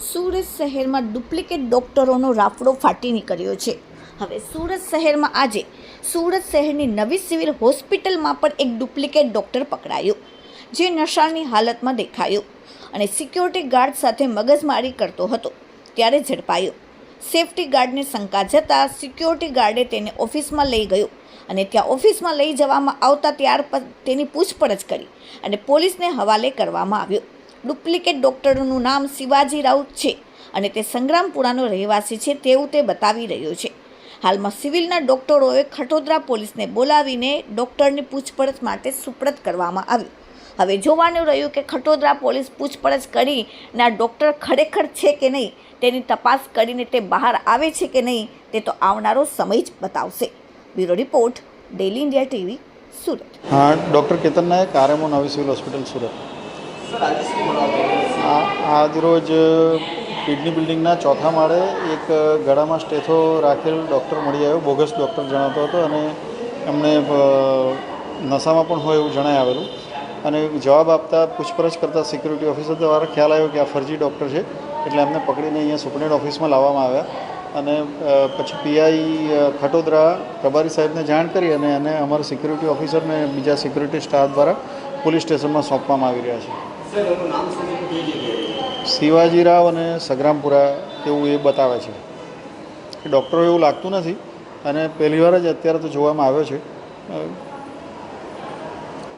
સુરત શહેરમાં ડુપ્લિકેટ ડોક્ટરોનો રાફડો ફાટી નીકળ્યો છે. હવે સુરત શહેરમાં આજે સુરત શહેરની નવી સિવિલ હોસ્પિટલમાં પણ એક ડુપ્લિકેટ ડોક્ટર પકડાયો, જે નશાની હાલતમાં દેખાયો અને સિક્યોરિટી ગાર્ડ સાથે મગજમારી કરતો હતો, ત્યારે ઝડપાયો. સેફટી ગાર્ડને શંકા જતાં સિક્યોરિટી ગાર્ડે તેને ઓફિસમાં લઈ ગયો અને ત્યાં ઓફિસમાં લઈ જવામાં આવતા ત્યાર તેની પૂછપરછ કરી અને પોલીસને હવાલે કરવામાં આવ્યો. ડુપ્લિકેટ ડૉક્ટરનું નામ શિવાજી રાઉત છે અને તે સંગ્રામપુરાનો રહેવાસી છે તેવું તે બતાવી રહ્યો છે. હાલમાં સિવિલના ડૉક્ટરોએ ખટોદરા પોલીસને બોલાવીને ડૉક્ટરની પૂછપરછ માટે સુપ્રત કરવામાં આવ્યું હવે જોવાનું રહ્યું કે ખટોદરા પોલીસ પૂછપરછ કરીને આ ડૉક્ટર ખરેખર છે કે નહીં, તેની તપાસ કરીને તે બહાર આવે છે કે નહીં, તે તો આવનારો સમય જ બતાવશે. Bureau report daily India TV, Surat. હા, ડૉક્ટર કેતન નાયક, આરએમઓ નવી સિવિલ હોસ્પિટલ, સુરત. આ, આજ રોજ કિડની બિલ્ડિંગના ચોથા માળે એક ગળામાં સ્ટેથો રાખેલ ડૉક્ટર મળી આવ્યો, બોગસ ડૉક્ટર જણાતો હતો અને એમણે નશામાં પણ હોય એવું જણાય આવેલું. અને જવાબ આપતા, પૂછપરછ કરતા સિક્યુરિટી ઓફિસર દ્વારા ખ્યાલ આવ્યો કે આ ફરજી ડૉક્ટર છે, એટલે એમને પકડીને અહીંયા સુપ્રિન્ટ ઓફિસમાં લાવવામાં આવ્યા. અને પછી પીઆઈ ખટોદરા પ્રભારી સાહેબને જાણ કરી અને એને અમારા સિક્યુરિટી ઓફિસરને બીજા સિક્યુરિટી સ્ટાફ દ્વારા પોલીસ સ્ટેશનમાં સોંપવામાં આવી રહ્યા છે. શિવાજી રાવ અને સગ્રામપુરા એવું એ બતાવે છે. ડૉક્ટરો એવું લાગતું નથી અને પહેલીવાર જ અત્યારે તો જોવામાં આવ્યો છે.